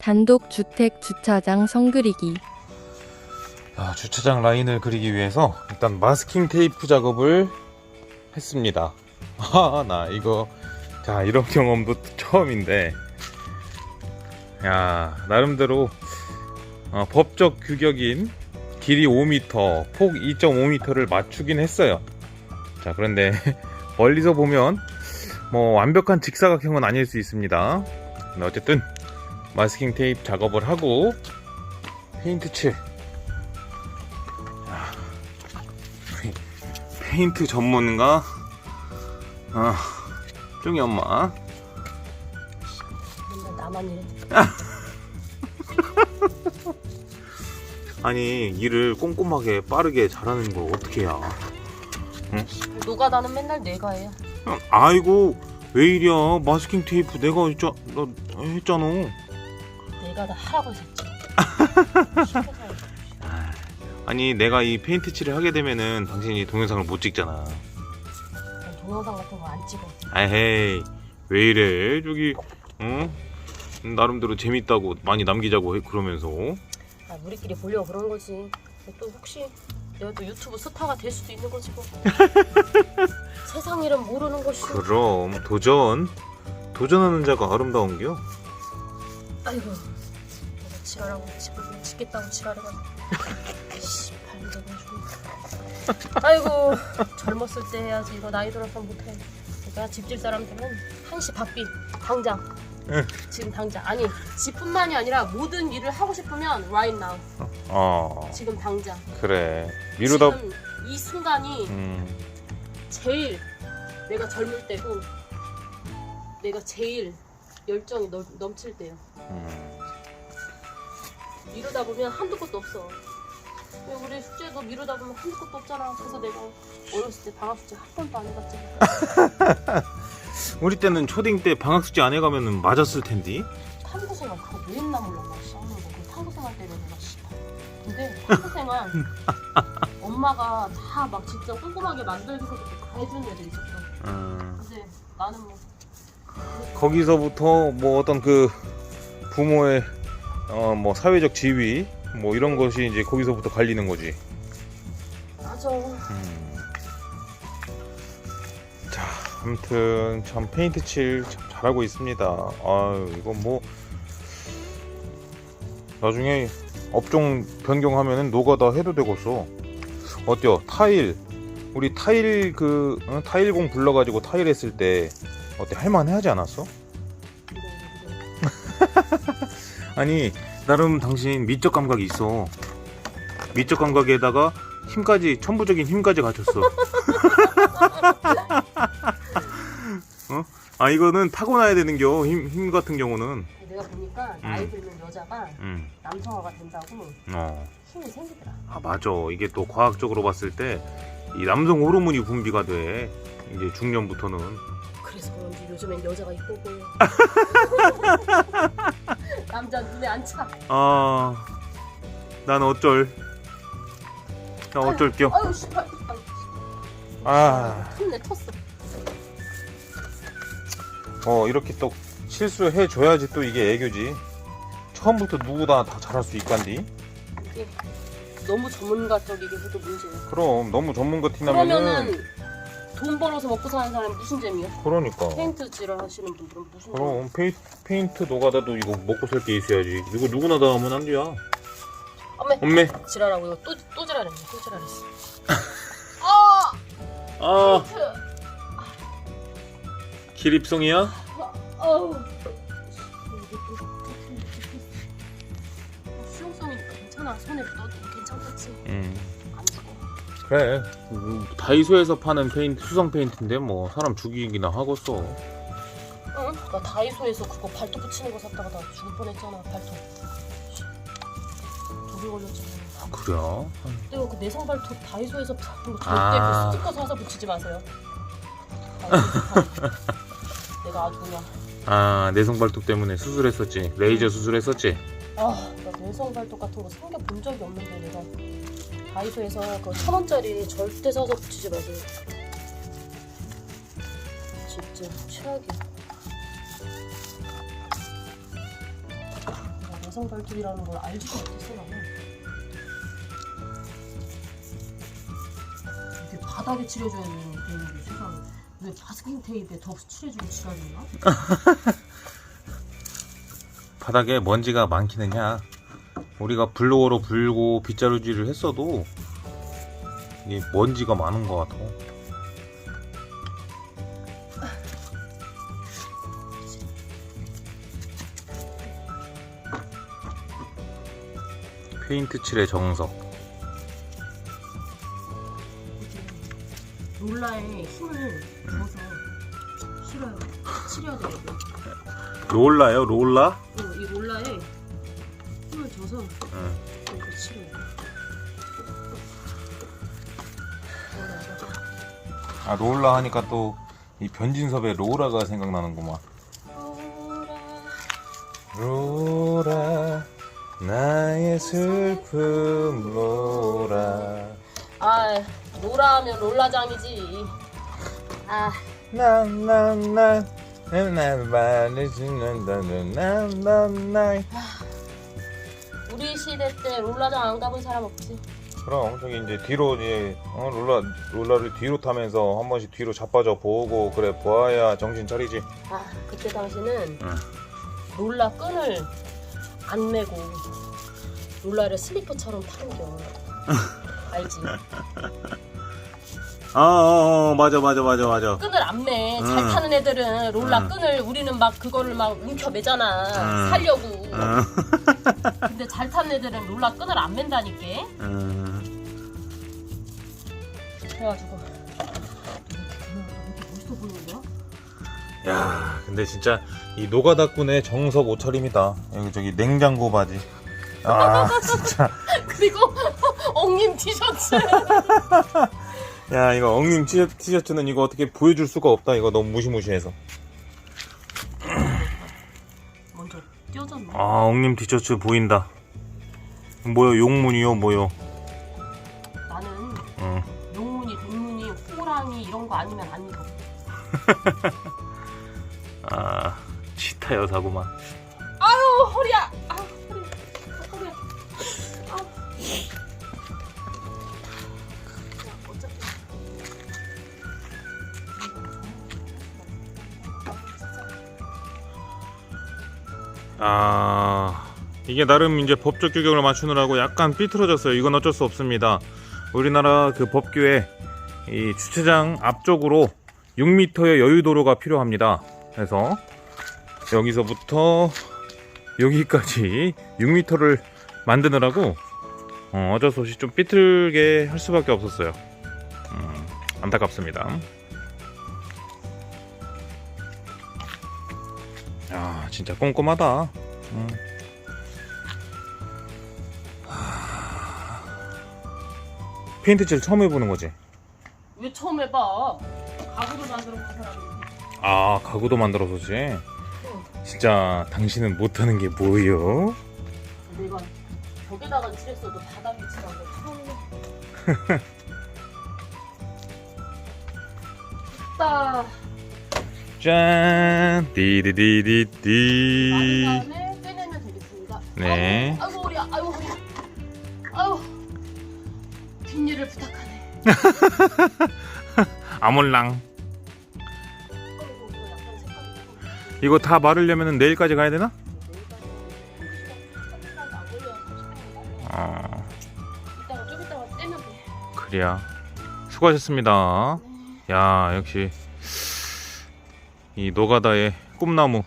단독 주택 주차장 선 그리기. 아, 주차장 라인을 그리기 위해서 일단 마스킹 테이프 작업을 했습니다. 아, 나 이거 자 이런 경험도 처음인데, 야 나름대로 어, 법적 규격인 길이 5m, 폭 2.5m를 맞추긴 했어요. 자 그런데 멀리서 보면 뭐 완벽한 직사각형은 아닐 수 있습니다. 근데 어쨌든 마스킹 테이프 작업을 하고 페인트 칠. 페인트 전문가? 아 쫑이 엄마. 나만 이래. 아니 일을 꼼꼼하게 빠르게 잘하는 걸 어떻게 해야? 노가다는 맨날 내가 해. 아이고 왜 이리야? 마스킹 테이프 내가 했자, 나 했잖아 내가 다 하라고 했지. 아니 내가 이 페인트 칠을 하게 되면은 당신이 동영상을 못 찍잖아 난 동영상 같은 거 안 찍어. 아헤이 왜 이래 저기 어 나름대로 재밌다고 많이 남기자고 해, 그러면서 아, 우리끼리 보려고 그런 거지. 또 혹시 내가 또 유튜브 스타가 될 수도 있는 거지 뭐. 세상 일은 모르는 것이. 그럼 도전 도전하는 자가 아름다운겨 아이고. 내가 지랄하고 집을 못 짓겠다고 하네. 씨, 발도 좀. 아이고 젊었을 때 해야지 이거 나이 들어서 못해. 내가 집질 사람들은 한시 바삐 당장. 응. 지금 당장 아니 집뿐만이 아니라 모든 일을 하고 싶으면 right now 어 지금 당장 그래 미루다 지금 이 순간이 음 제일 내가 젊을 때고 내가 제일 열정이 넘, 넘칠 때요. 음. 미루다 보면 한두 것도 없어. 왜 우리 숙제도 미루다 보면 한두 것도 없잖아. 그래서 내가 어렸을 때 방학 숙제 한 번도 안 해봤잖아 우리 때는 초딩 때 방학 숙제 안 해가면은 맞았을 텐데. 탐구생활 그거 왜 했나 몰라 나 씨. 아무도 그 탐구생활 때는 내가 씨발. 근데 탐구생활 엄마가 다막 진짜 꼼꼼하게 만들고서도 다 해주는 애들 있었어. 음, 근데 나는 뭐 거기서부터 뭐 어떤 그 부모의 어 뭐 사회적 지위 뭐 이런 것이 이제 거기서부터 갈리는 거지. 맞아 음. 자, 아무튼 참 페인트 칠 참 잘하고 있습니다. 아유, 이건 뭐 나중에 업종 변경하면은 노가 다 해도 되겠어. 어때요? 타일 우리 타일 그 어, 타일공 불러가지고 타일 했을 때 어때 할만하지 않았어? 아니 나름 당신 미적 감각이 있어. 미적 감각에다가 힘까지 천부적인 힘까지 갖췄어. 어? 아 이거는 타고나야 되는겨 힘, 힘 같은 경우는. 내가 보니까 나이 들면 여자가 음. 남성화가 된다고 어. 힘이 생기더라 아 맞아. 이게 또 과학적으로 봤을 때 이 남성 호르몬이 분비가 돼. 이제 중년부터는. 그래서 그런지 요즘엔 여자가 이뻐 보여 남자 눈에 안 차 아, 난 어쩔. 나 어쩔겨. 아유 씨발 아, 틈내 텄어 어 이렇게 또 실수해 줘야지 또 이게 애교지. 처음부터 누구나 다 잘할 수 있간디. 이게 너무 전문가적이게 해도 문제야 그럼 너무 전문가 티나면은. 그러면은 돈 벌어서 먹고 사는 사람 무슨 재미야? 그러니까. 페인트 칠을 하시는 분들은 무슨 재미야? 그럼 페이, 페인트 노가다도 이거 먹고 살 게 있어야지. 이거 누구나 다 하면 안 돼야. 엄매 엄매. 지랄하고 이거 또, 또 지랄했네 또 지랄했어 아! 아, 페인트! 기립송이야? 어우 수용성이니까 괜찮아 손에 묻어도 괜찮겠지 응. 그래. 음, 다이소에서 파는 페인트, 수성 페인트인데 뭐 사람 죽이기나 하겠어. 응? 나 다이소에서 그거 발톱 붙이는 거 샀다가 나 죽을 뻔했잖아 발톱 독이 걸렸잖아 아, 그래? 내가 그 내성 발톱 다이소에서 사는 거 절대 아. 그 스티커 사서 붙이지 마세요 다이소에서 사. 내가 아주 그냥 아, 내성 발톱 때문에 수술했었지. 레이저 수술했었지. 아, 나 내성 발톱 같은 거 생겨 본 적이 없는데 내가 다이소에서 그 천 원짜리 절대 사서 붙이지 마세요. 진짜 최악이야. 여성 발톱이라는 걸 알지도 못했어 나는. 이게 바닥에 칠해줘야 되는 게임인데 세상에 왜 마스킹 테이프에 더 칠해주고 지랄이나? 바닥에 먼지가 많기는 야 우리가 블로어로 불고 빗자루질을 했어도 이게 먼지가 많은 것 같아 페인트 칠의 정석 롤라에 힘을 줘서 실어요. 칠해야 되거든. 롤라요 롤라? 어, 이 롤라에 힘을 줘서 응. 이렇게. 롤라에다가 아 롤라 하니까 또 이 변진섭의 로라가 생각나는구만 로라 나의 슬픔 로라 아 롤라 하면 롤라장이지. 아 나나나 날 말을 나나나 우리 시대 때 롤라장 안 가본 사람 없지. 그럼 저기 이제 뒤로 이제 어, 롤라 롤라를 뒤로 타면서 한 번씩 뒤로 자빠져 보고 그래 보아야 정신 차리지 아 그때 당시는 응. 롤라 끈을 안 매고 롤라를 슬리퍼처럼 타는겨. 알지? 아 어, 어, 맞아 맞아 맞아 맞아 끈을 안 매. 잘 응. 타는 애들은 롤라 응. 끈을 우리는 막 그거를 막 움켜 매잖아. 응. 살려고. 어, 근데 잘 타는 애들은 롤라 끈을 안 맨다니까. 어. 그래가지고 이렇게 멋있어 보이는 거야? 야 근데 진짜 이 노가다꾼의 정석 옷차림이다 여기 저기 냉장고 바지 아 진짜 그리고 엉님 티셔츠. 야 이거 엉님 티셔, 티셔츠는 이거 어떻게 보여줄 수가 없다 이거 너무 무시무시해서 아 엉님 티셔츠 보인다 뭐요 용문이요 뭐요 나는 응. 용문이, 백문이, 호랑이 이런 거 아니면 안 입어. 아 치타 여사구만 아유 허리야. 아 이게 나름 이제 법적 규격을 맞추느라고 약간 삐뚤어졌어요. 이건 어쩔 수 없습니다. 우리나라 그 법규에 이 주차장 앞쪽으로 6m의 여유 도로가 필요합니다. 그래서 여기서부터 여기까지 6m를 만드느라고 어, 어쩔 수 없이 좀 삐뚤게 할 수밖에 없었어요. 음, 안타깝습니다 야 진짜 꼼꼼하다 음. 하... 페인트 칠 처음 해보는 거지? 왜 처음 해봐? 가구도 만들어 본 사람이. 아 가구도 만들어서지 진짜 당신은 못하는 게 뭐요? 내가 벽에다가 칠했어도 바닥에 칠하고 처음. 딱짠마 른 디디디디디 다음에 빼내면 되겠습니다. 네. 아이고, 아이고 우리야. 아이고 우리. 아이고. 뒷일을 부탁하네. 아몰랑 이거 다 마르려면 내일까지 가야 되나? 돼. 그래야 수고하셨습니다 야 역시 이 노가다의 꿈나무